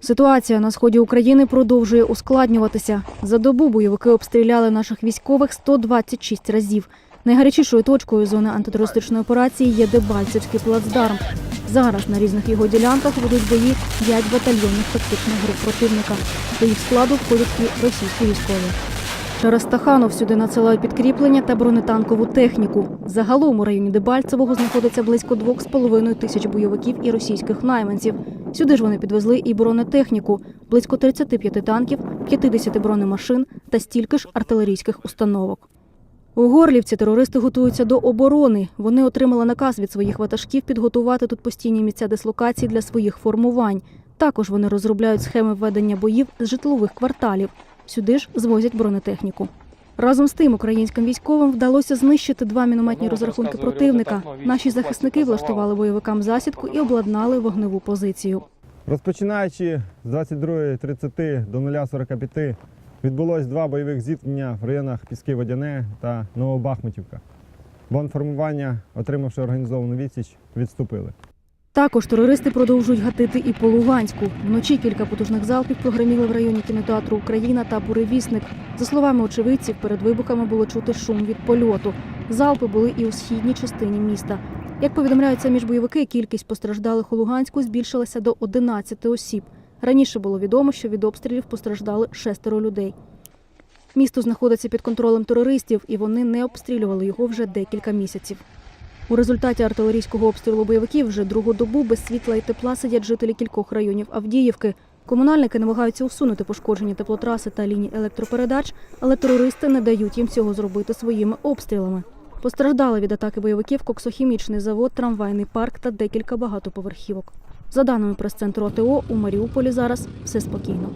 Ситуація на сході України продовжує ускладнюватися. За добу бойовики обстріляли наших військових 126 разів. Найгарячішою точкою зони антитерористичної операції є Дебальцевський плацдарм. Зараз на різних його ділянках ведуть бої 5 батальйонних тактичних груп противника. До їх складу входять і російські військові. Через Стаханов сюди надсилають підкріплення та бронетанкову техніку. Загалом у районі Дебальцевого знаходиться близько 2,5 тисяч бойовиків і російських найманців. Сюди ж вони підвезли і бронетехніку, близько 35 танків, 50 бронемашин та стільки ж артилерійських установок. У Горлівці терористи готуються до оборони. Вони отримали наказ від своїх ватажків підготувати тут постійні місця дислокації для своїх формувань. Також вони розробляють схеми ведення боїв з житлових кварталів. Сюди ж звозять бронетехніку. Разом з тим українським військовим вдалося знищити два мінометні розрахунки противника. Наші захисники влаштували бойовикам засідку і обладнали вогневу позицію. Розпочинаючи з 22.30 до 0.45 відбулось два бойових зіткнення в районах Піски Водяне та Новобахмутівка. Бонформування, отримавши організовану відсіч, відступили. Також терористи продовжують гатити і по Луганську. Вночі кілька потужних залпів прогреміли в районі кінотеатру Україна та Буревісник. За словами очевидців, перед вибухами було чути шум від польоту. Залпи були і у східній частині міста. Як повідомляють самі ж бойовики, кількість постраждалих у Луганську збільшилася до 11 осіб. Раніше було відомо, що від обстрілів постраждали шестеро людей. Місто знаходиться під контролем терористів, і вони не обстрілювали його вже декілька місяців. У результаті артилерійського обстрілу бойовиків вже другу добу без світла і тепла сидять жителі кількох районів Авдіївки. Комунальники намагаються усунути пошкоджені теплотраси та лінії електропередач, але терористи не дають їм цього зробити своїми обстрілами. Постраждали від атаки бойовиків коксохімічний завод, трамвайний парк та декілька багатоповерхівок. За даними прес-центру АТО, у Маріуполі зараз все спокійно.